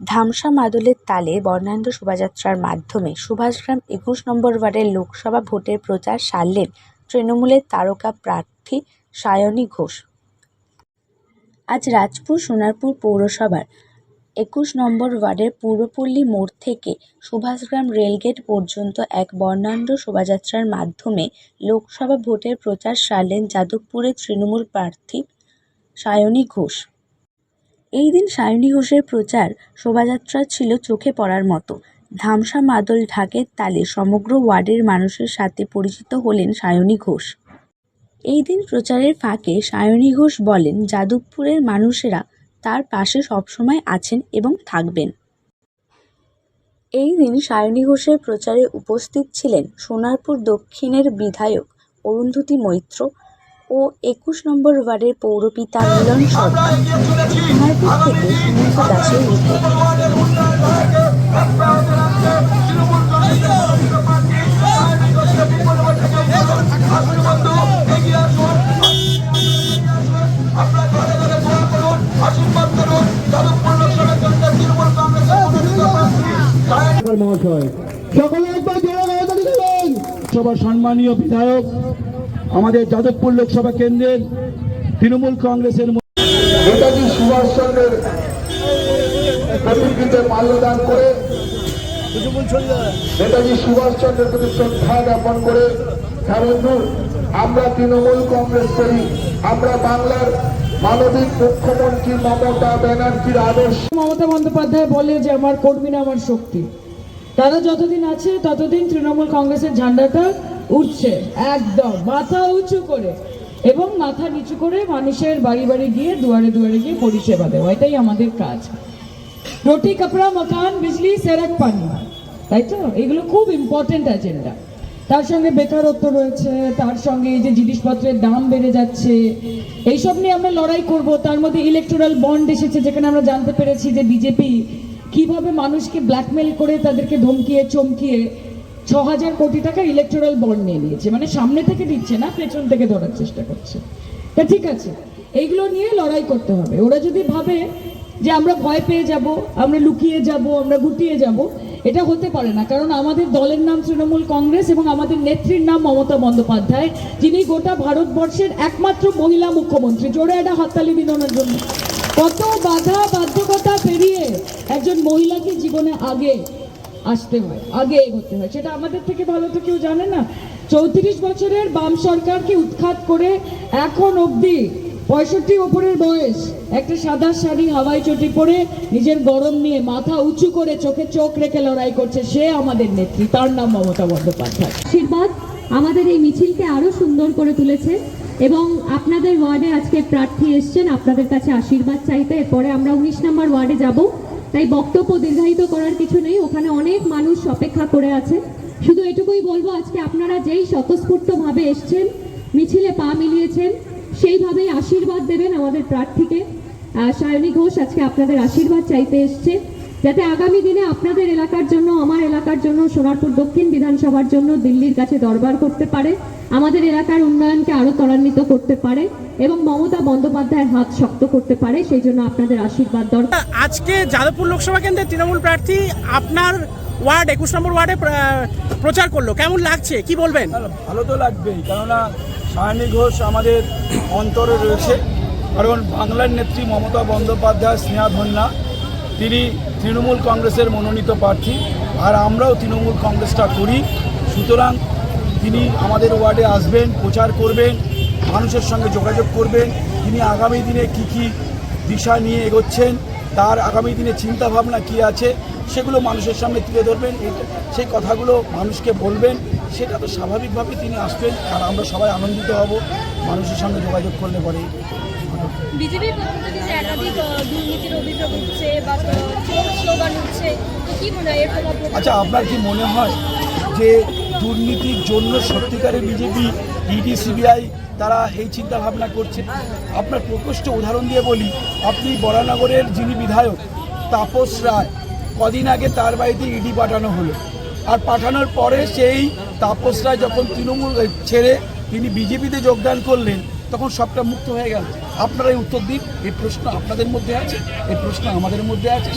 ধামসা মাদলের তালে বর্ণাঢ্য শোভাযাত্রার মাধ্যমে সুভাষগ্রাম একুশ নম্বর ওয়ার্ডের লোকসভা ভোটের প্রচার সারলেন তৃণমূলের তারকা প্রার্থী সায়নী ঘোষ। আজ রাজপুর সোনারপুর পৌরসভার একুশ নম্বর ওয়ার্ডের পূর্বপল্লী মোড় থেকে সুভাষগ্রাম রেলগেট পর্যন্ত এক বর্ণাঢ্য শোভাযাত্রার মাধ্যমে লোকসভা ভোটের প্রচার সারলেন যাদবপুরের তৃণমূল প্রার্থী সায়নী ঘোষ। এই দিন সায়নী ঘোষের প্রচার শোভাযাত্রা ছিল চোখে পড়ার মতো। ধামসা মাদল ঢাকের তালে সমগ্র ওয়ার্ডের মানুষের সাথে পরিচিত হলেন সায়নী ঘোষ। এই দিন প্রচারের ফাঁকে সায়নী ঘোষ বলেন, যাদবপুরের মানুষেরা তার পাশে সবসময় আছেন এবং থাকবেন। এই দিন সায়নী ঘোষের প্রচারে উপস্থিত ছিলেন সোনারপুর দক্ষিণের বিধায়ক অরুন্ধতী মৈত্র ও একুশ নম্বর ওয়ার্ডের পৌরপিতা মিলন সরকার সোনারপুর থেকে সুনীতা দাসের রিপোর্ট সকলে একবার সবার সম্মানীয় বিধায়ক আমাদের যাদবপুর লোকসভা কেন্দ্রের তৃণমূল কংগ্রেসের নেতাজি সুভাষচন্দ্রের প্রতিকৃতিতে মাল্যদান করে নেতাজি সুভাষচন্দ্রের প্রতি শ্রদ্ধা জ্ঞাপন করে হ্যাঁ বন্ধু আমরা তৃণমূল কংগ্রেস করি আমরা বাংলার মানবিক মুখ্যমন্ত্রী মমতা ব্যানার্জির আদর্শ। মমতা বন্দ্যোপাধ্যায় বলে যে আমার কর্মীরা আমার শক্তি। তারা যতদিন আছে ততদিন তৃণমূল কংগ্রেসের ঝান্ডাটা উঠছে, একদম, মাথা উঁচু করে। এবং মাথা নিচু করে মানুষের বাড়ি বাড়ি গিয়ে, দুয়ারে দুয়ারে গিয়ে পরিষেবা দেওয়া, এটাই আমাদের কাজ। রুটি কাপড়া মকান বিজলি, সেরাক পানি তাই তো? এগুলো খুব ইম্পর্টেন্ট এজেন্ডা তার সঙ্গে বেকারত্ব রয়েছে, তার সঙ্গে এই যে জিনিসপত্রের দাম বেড়ে যাচ্ছে, এইসব নিয়ে আমরা লড়াই করব। তার মধ্যে ইলেকটোরাল বন্ড এসেছে, যেখানে আমরা জানতে পেরেছি যে বিজেপি কীভাবে মানুষকে ব্ল্যাকমেল করে তাদেরকে ধমকিয়ে, চমকিয়ে ছ হাজার কোটি টাকা ইলেকটোরাল বন্ড নিয়ে নিয়েছে। মানে সামনে থেকে দিচ্ছে না, পেছন থেকে ধরার চেষ্টা করছে। তা ঠিক আছে, এইগুলো নিয়ে লড়াই করতে হবে। ওরা যদি ভাবে যে আমরা ভয় পেয়ে যাব, আমরা লুকিয়ে যাব, আমরা গুটিয়ে যাব, এটা হতে পারে না। কারণ আমাদের দলের নাম তৃণমূল কংগ্রেস এবং আমাদের নেত্রীর নাম মমতা বন্দ্যোপাধ্যায়, যিনি গোটা ভারতবর্ষের একমাত্র মহিলা মুখ্যমন্ত্রী। জোরে একটা হাততালি দিন জন্য। কত বাধা, বাধ্যকতা পেরিয়ে একজন মহিলাকে জীবনে আগে আসতে হয়, আগে এগোতে হয়। সেটা আমাদের থেকে ভালো তো কেউ জানে না। চৌত্রিশ বছরের বাম সরকারকে উৎখাত করে এখন অবধি পঁয়ষট্টি ওপরের বয়স। একটা সাদা শাড়ি হাওয়াই চটি পরে নিজের গরম নিয়ে মাথা উঁচু করে চোখে চোখ রেখে লড়াই করছে সে আমাদের নেত্রী। তার নাম মমতা বন্দ্যোপাধ্যায়। আশীর্বাদ আমাদের এই মিছিলকে আরও সুন্দর করে তুলেছে এবং আপনাদের ওয়ার্ডে আজকে প্রার্থী এসছেন। আপনাদের কাছে আশীর্বাদ চাইতে। এরপরে আমরা উনিশ নম্বর ওয়ার্ডে যাব। তাই বক্তব্য দীর্ঘায়িত করার কিছু নেই। ওখানে অনেক মানুষ অপেক্ষা করে আছে শুধু এটুকুই বলব, আজকে আপনারা যেই স্বতঃস্ফূর্তভাবে এসছেন, মিছিলে পা মিলিয়েছেন, সেইভাবেই আশীর্বাদ দেবেন আমাদের প্রার্থীকে। সায়নী ঘোষ আজকে আপনাদের আশীর্বাদ চাইতে এসছে। যাতে আগামী দিনে আপনাদের এলাকার জন্য, আমার এলাকার জন্য, সোনারপুর দক্ষিণ বিধানসভার জন্য দিল্লির কাছে দরবার করতে পারে। আমাদের এলাকার উন্নয়নকে আরও ত্বরান্বিত করতে পারে। এবং মমতা বন্দ্যোপাধ্যায়ের হাত শক্ত করতে পারে সেই জন্য আপনাদের আশীর্বাদ দরকার। আজকে যাদবপুর লোকসভা কেন্দ্রের তৃণমূল প্রার্থী আপনার ওয়ার্ড একুশ নম্বর ওয়ার্ডে প্রচার করল। কেমন লাগছে? কি বলবেন? ভালো তো লাগবেই। কেননা সায়নী ঘোষ আমাদের অন্তরে রয়েছে। কারণ বাংলার নেত্রী মমতা বন্দ্যোপাধ্যায় স্নেহাধন্যা তিনি তৃণমূল কংগ্রেসের মনোনীত প্রার্থী। আর আমরাও তৃণমূল কংগ্রেসটা করি। সুতরাং তিনি আমাদের ওয়ার্ডে আসবেন প্রচার করবেন। মানুষের সঙ্গে যোগাযোগ করবেন তিনি আগামী দিনে কি কি দিশা নিয়ে এগোচ্ছেন তার আগামী দিনে চিন্তা ভাবনা কী আছে সেগুলো মানুষের সামনে তুলে ধরবেন সেই কথাগুলো মানুষকে বলবেন সেটা তো স্বাভাবিকভাবে তিনি আসবেন আর আমরা সবাই আনন্দিত হব মানুষের সঙ্গে যোগাযোগ করলে পরে বিজেপির পক্ষ থেকে যে একাধিক দুর্নীতির অভিযোগ উঠছে বা স্লোগান উঠছে কি মনে হয় এর প্রভাব পড়বে? আচ্ছা আপনার কি মনে হয় যে দুর্নীতির জন্য সত্যিকারের বিজেপি ইডি সিবিআই তারা এই চিন্তা ভাবনা করছে। আপনার প্রকোষ্ঠ উদাহরণ দিয়ে বলি, আপনি বরানগরের যিনি বিধায়ক, তাপস রায়, কদিন আগে তার বাড়িতে ইডি পাঠানো হলো। আর পাঠানোর পরে সেই তাপস রায় যখন তৃণমূল ছেড়ে তিনি বিজেপিতে যোগদান করলেন, তখন সবটা মুক্ত হয়ে গেল। আপনারা এই উত্তর দিন। এই প্রশ্ন আপনাদের মধ্যে আছে, এই প্রশ্ন আমাদের মধ্যে আছে।